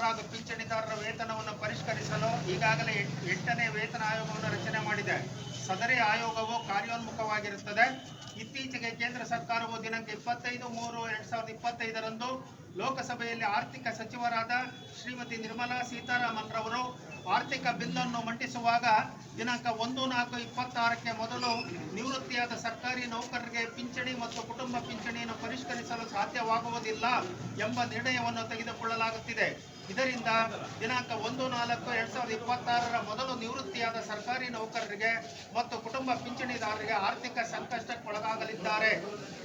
ನೌಕರರ ಹಾಗೂ ಪಿಂಚಣಿದಾರರ ವೇತನವನ್ನು ಪರಿಷ್ಕರಿಸಲು ಈಗಾಗಲೇ ಎಂಟನೇ ವೇತನ ಆಯೋಗವನ್ನು ರಚನೆ ಮಾಡಿದೆ. ಸದರಿ ಆಯೋಗವು ಕಾರ್ಯೋನ್ಮುಖವಾಗಿರುತ್ತದೆ. ಇತ್ತೀಚೆಗೆ ಕೇಂದ್ರ ಸರ್ಕಾರವು ದಿನಾಂಕ ಇಪ್ಪತ್ತೈದು, ಮೂರು, ಎರಡ್ ಸಾವಿರದ ಇಪ್ಪತ್ತೈದರಂದು ಲೋಕಸಭೆಯಲ್ಲಿ ಆರ್ಥಿಕ ಸಚಿವರಾದ ಶ್ರೀಮತಿ ನಿರ್ಮಲಾ ಸೀತಾರಾಮನ್ ರವರು ಆರ್ಥಿಕ ಬಿಲ್ಲನ್ನು ಮಂಡಿಸುವಾಗ ದಿನಾಂಕ ಒಂದು, ನಾಲ್ಕು, ಇಪ್ಪತ್ತಾರಕ್ಕೆ ಮೊದಲು ನಿವೃತ್ತಿಯಾದ ಸರ್ಕಾರಿ ನೌಕರರಿಗೆ ಪಿಂಚಣಿ ಮತ್ತು ಕುಟುಂಬ ಪಿಂಚಣಿಯನ್ನು ಪರಿಷ್ಕರಿಸಲು ಸಾಧ್ಯವಾಗುವುದಿಲ್ಲ ಎಂಬ ನಿರ್ಣಯವನ್ನು ತೆಗೆದುಕೊಳ್ಳಲಾಗುತ್ತಿದೆ. ಇದರಿಂದ ದಿನಾಂಕ ಒಂದು ನಾಲ್ಕು ಎರಡ್ ಸಾವಿರದ ಇಪ್ಪತ್ತಾರರ ಮೊದಲು ನಿವೃತ್ತಿಯಾದ ಸರ್ಕಾರಿ ನೌಕರರಿಗೆ ಮತ್ತು ಕುಟುಂಬ ಪಿಂಚಣಿದಾರರಿಗೆ ಆರ್ಥಿಕ ಸಂಕಷ್ಟಕ್ಕೊಳಗಾಗಲಿದ್ದಾರೆ.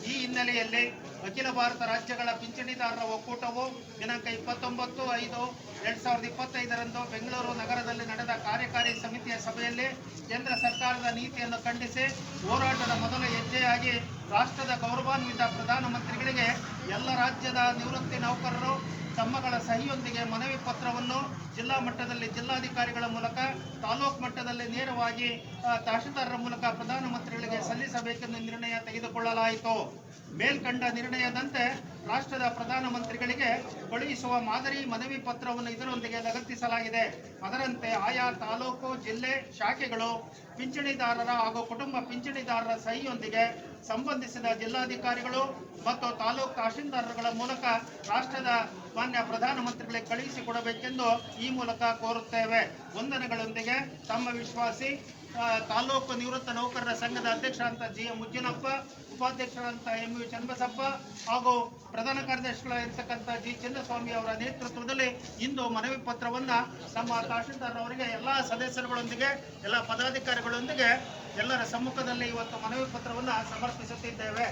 ಈ ಹಿನ್ನೆಲೆಯಲ್ಲಿ ಅಖಿಲ ಭಾರತ ರಾಜ್ಯಗಳ ಪಿಂಚಣಿದಾರರ ಒಕ್ಕೂಟವು ದಿನಾಂಕ ಇಪ್ಪತ್ತೊಂಬತ್ತು ಐದು ಎರಡ್ ಸಾವಿರದ ಇಪ್ಪತ್ತೈದರಂದು ಬೆಂಗಳೂರು ನಗರದಲ್ಲಿ ನಡೆದ ಕಾರ್ಯಕಾರಿ ಸಮಿತಿಯ ಸಭೆಯಲ್ಲಿ ಕೇಂದ್ರ ಸರ್ಕಾರದ ನೀತಿಯನ್ನು ಖಂಡಿಸಿ ಹೋರಾಟದ ಮೊದಲ ಹೆಜ್ಜೆಯಾಗಿ ರಾಷ್ಟ್ರದ ಗೌರವಾನ್ವಿತ ಪ್ರಧಾನಮಂತ್ರಿಗಳಿಗೆ ಎಲ್ಲ ರಾಜ್ಯದ ನಿವೃತ್ತಿ ನೌಕರರು ತಮ್ಮಗಳ ಸಹಿಯೊಂದಿಗೆ ಮನವಿ ಪತ್ರವನ್ನು ಜಿಲ್ಲಾ ಮಟ್ಟದಲ್ಲಿ ಜಿಲ್ಲಾಧಿಕಾರಿಗಳ ಮೂಲಕ, ತಾಲೂಕು ಮಟ್ಟದಲ್ಲಿ ನೇರವಾಗಿ ತಹಶೀಲ್ದಾರರ ಮೂಲಕ ಪ್ರಧಾನಮಂತ್ರಿಗಳಿಗೆ ಸಲ್ಲಿಸಬೇಕೆಂದು ನಿರ್ಣಯ ತೆಗೆದುಕೊಳ್ಳಲಾಯಿತು. ಮೇಲ್ಕಂಡ ನಿರ್ಣಯದಂತೆ ರಾಷ್ಟ್ರದ ಪ್ರಧಾನಮಂತ್ರಿಗಳಿಗೆ ಕಳುಹಿಸುವ ಮಾದರಿ ಮನವಿ ಪತ್ರವನ್ನು ಇದರೊಂದಿಗೆ ಲಗತ್ತಿಸಲಾಗಿದೆ. ಅದರಂತೆ ಆಯಾ ತಾಲೂಕು, ಜಿಲ್ಲೆ, ಶಾಖೆಗಳು ಪಿಂಚಣಿದಾರರ ಹಾಗೂ ಕುಟುಂಬ ಪಿಂಚಣಿದಾರರ ಸಹಿಯೊಂದಿಗೆ ಸಂಬಂಧಿಸಿದ ಜಿಲ್ಲಾಧಿಕಾರಿಗಳು ಮತ್ತು ತಾಲೂಕು ತಹಶೀಲ್ದಾರರುಗಳ ಮೂಲಕ ರಾಷ್ಟ್ರದ ಮಾನ್ಯ ಪ್ರಧಾನಮಂತ್ರಿಗಳಿಗೆ ಕಳುಹಿಸಿಕೊಡಬೇಕೆಂದು ಈ ಮೂಲಕ ಕೋರುತ್ತೇವೆ. ವಂದನೆಗಳೊಂದಿಗೆ ತಮ್ಮ ವಿಶ್ವಾಸಿ ತಾಲೂಕು ನಿವೃತ್ತ ನೌಕರರ ಸಂಘದ ಅಧ್ಯಕ್ಷರಂತ ಜಿ ಎಂ ಮುಜ್ಜಿನಪ್ಪ ಉಪಾಧ್ಯಕ್ಷರಂತ ಎಂ ವಿ ಚನ್ನಬಸಪ್ಪ ಹಾಗೂ ಪ್ರಧಾನ ಕಾರ್ಯದರ್ಶಿಗಳಾಗಿರ್ತಕ್ಕಂಥ ಜಿ ಚಿನ್ನಸ್ವಾಮಿ ಅವರ ನೇತೃತ್ವದಲ್ಲಿ ಇಂದು ಮನವಿ ಪತ್ರವನ್ನು ನಮ್ಮ ತಹಶೀಲ್ದಾರ್ ಅವರಿಗೆ, ಎಲ್ಲ ಸದಸ್ಯರುಗಳೊಂದಿಗೆ, ಎಲ್ಲ ಪದಾಧಿಕಾರಿಗಳೊಂದಿಗೆ ಎಲ್ಲರ ಸಮ್ಮುಖದಲ್ಲಿ ಇವತ್ತು ಮನವಿ ಪತ್ರವನ್ನು ಸಮರ್ಪಿಸುತ್ತಿದ್ದೇವೆ.